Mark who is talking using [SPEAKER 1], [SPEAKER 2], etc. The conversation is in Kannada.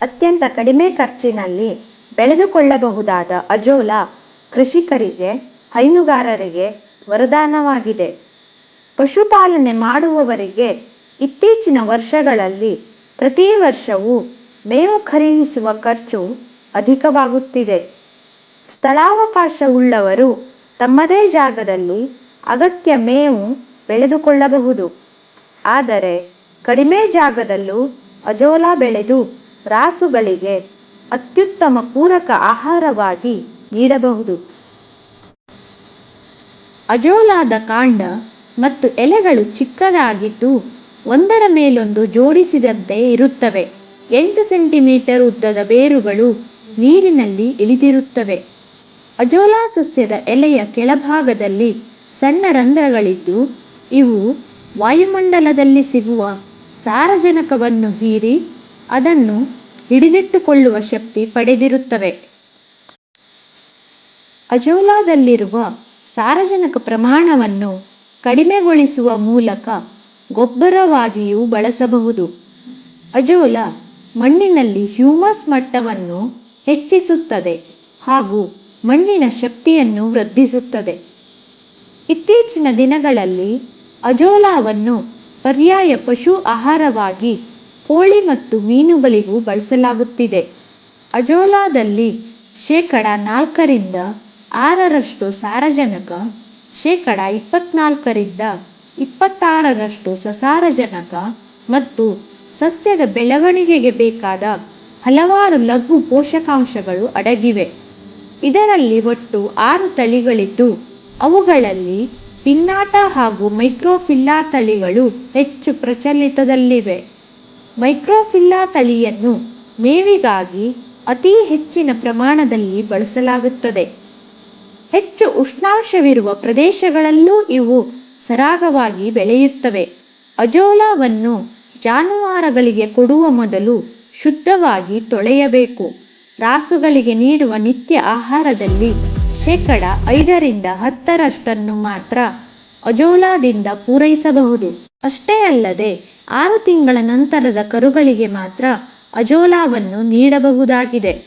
[SPEAKER 1] ಅತ್ಯಂತ ಕಡಿಮೆ ಖರ್ಚಿನಲ್ಲಿ ಬೆಳೆದುಕೊಳ್ಳಬಹುದಾದ ಅಜೋಲಾ ಕೃಷಿಕರಿಗೆ, ಹೈನುಗಾರರಿಗೆ ವರದಾನವಾಗಿದೆ. ಪಶುಪಾಲನೆ ಮಾಡುವವರಿಗೆ ಇತ್ತೀಚಿನ ವರ್ಷಗಳಲ್ಲಿ ಪ್ರತಿ ವರ್ಷವೂ ಮೇವು ಖರೀದಿಸುವ ಖರ್ಚು ಅಧಿಕವಾಗುತ್ತಿದೆ. ಸ್ಥಳಾವಕಾಶವುಳ್ಳವರು ತಮ್ಮದೇ ಜಾಗದಲ್ಲಿ ಅಗತ್ಯ ಮೇವು ಬೆಳೆದುಕೊಳ್ಳಬಹುದು. ಆದರೆ ಕಡಿಮೆ ಜಾಗದಲ್ಲೂ ಅಜೋಲಾ ಬೆಳೆದು ರಾಸುಗಳಿಗೆ ಅತ್ಯುತ್ತಮ ಪೂರಕ ಆಹಾರವಾಗಿ ನೀಡಬಹುದು. ಅಜೋಲಾದ ಕಾಂಡ ಮತ್ತು ಎಲೆಗಳು ಚಿಕ್ಕದಾಗಿದ್ದು ಒಂದರ ಮೇಲೊಂದು ಜೋಡಿಸಿದಂತೆ ಇರುತ್ತವೆ. ಎಂಟು ಸೆಂಟಿಮೀಟರ್ ಉದ್ದದ ಬೇರುಗಳು ನೀರಿನಲ್ಲಿ ಇಳಿದಿರುತ್ತವೆ. ಅಜೋಲಾ ಸಸ್ಯದ ಎಲೆಯ ಕೆಳಭಾಗದಲ್ಲಿ ಸಣ್ಣ ರಂಧ್ರಗಳಿದ್ದು ಇವು ವಾಯುಮಂಡಲದಲ್ಲಿ ಸಿಗುವ ಸಾರಜನಕವನ್ನು ಹೀರಿ ಅದನ್ನು ಹಿಡಿದಿಟ್ಟುಕೊಳ್ಳುವ ಶಕ್ತಿ ಪಡೆದಿರುತ್ತವೆ. ಅಜೋಲಾದಲ್ಲಿರುವ ಸಾರಜನಕ ಪ್ರಮಾಣವನ್ನು ಕಡಿಮೆಗೊಳಿಸುವ ಮೂಲಕ ಗೊಬ್ಬರವಾಗಿಯೂ ಬಳಸಬಹುದು. ಅಜೋಲಾ ಮಣ್ಣಿನಲ್ಲಿ ಹ್ಯೂಮಸ್ ಮಟ್ಟವನ್ನು ಹೆಚ್ಚಿಸುತ್ತದೆ ಹಾಗೂ ಮಣ್ಣಿನ ಶಕ್ತಿಯನ್ನು ವೃದ್ಧಿಸುತ್ತದೆ. ಇತ್ತೀಚಿನ ದಿನಗಳಲ್ಲಿ ಅಜೋಲಾವನ್ನು ಪರ್ಯಾಯ ಪಶು ಆಹಾರವಾಗಿ ಕೋಳಿ ಮತ್ತು ಮೀನುಗಳಿಗೂ ಬಳಸಲಾಗುತ್ತಿದೆ. ಅಜೋಲಾದಲ್ಲಿ ಶೇಕಡ ನಾಲ್ಕರಿಂದ ಆರರಷ್ಟು ಸಾರಜನಕ, ಶೇಕಡ ಇಪ್ಪತ್ನಾಲ್ಕರಿಂದ ಇಪ್ಪತ್ತಾರರಷ್ಟು ಸಸಾರಜನಕ ಮತ್ತು ಸಸ್ಯದ ಬೆಳವಣಿಗೆಗೆ ಬೇಕಾದ ಹಲವಾರು ಲಘು ಪೋಷಕಾಂಶಗಳು ಅಡಗಿವೆ. ಇದರಲ್ಲಿ ಒಟ್ಟು ಆರು ತಳಿಗಳಿದ್ದು, ಅವುಗಳಲ್ಲಿ ಪಿನ್ನಾಟ ಹಾಗೂ ಮೈಕ್ರೋಫಿಲ್ಲಾ ತಳಿಗಳು ಹೆಚ್ಚು ಪ್ರಚಲಿತದಲ್ಲಿವೆ. ಮೈಕ್ರೋಫಿಲ್ಲಾ ತಳಿಯನ್ನು ಮೇವಿಗಾಗಿ ಅತಿ ಹೆಚ್ಚಿನ ಪ್ರಮಾಣದಲ್ಲಿ ಬಳಸಲಾಗುತ್ತದೆ. ಹೆಚ್ಚು ಉಷ್ಣಾಂಶವಿರುವ ಪ್ರದೇಶಗಳಲ್ಲೂ ಇವು ಸರಾಗವಾಗಿ ಬೆಳೆಯುತ್ತವೆ. ಅಜೋಲಾವನ್ನು ಜಾನುವಾರುಗಳಿಗೆ ಕೊಡುವ ಮೊದಲು ಶುದ್ಧವಾಗಿ ತೊಳೆಯಬೇಕು. ರಾಸುಗಳಿಗೆ ನೀಡುವ ನಿತ್ಯ ಆಹಾರದಲ್ಲಿ ಶೇಕಡ ಐದರಿಂದ ಹತ್ತರಷ್ಟನ್ನು ಮಾತ್ರ ಅಜೋಲಾದಿಂದ ಪೂರೈಸಬಹುದು. ಅಷ್ಟೇ ಅಲ್ಲದೆ ಆರು ತಿಂಗಳ ನಂತರದ ಕರುಗಳಿಗೆ ಮಾತ್ರ ಅಜೋಲಾವನ್ನು ನೀಡಬಹುದಾಗಿದೆ.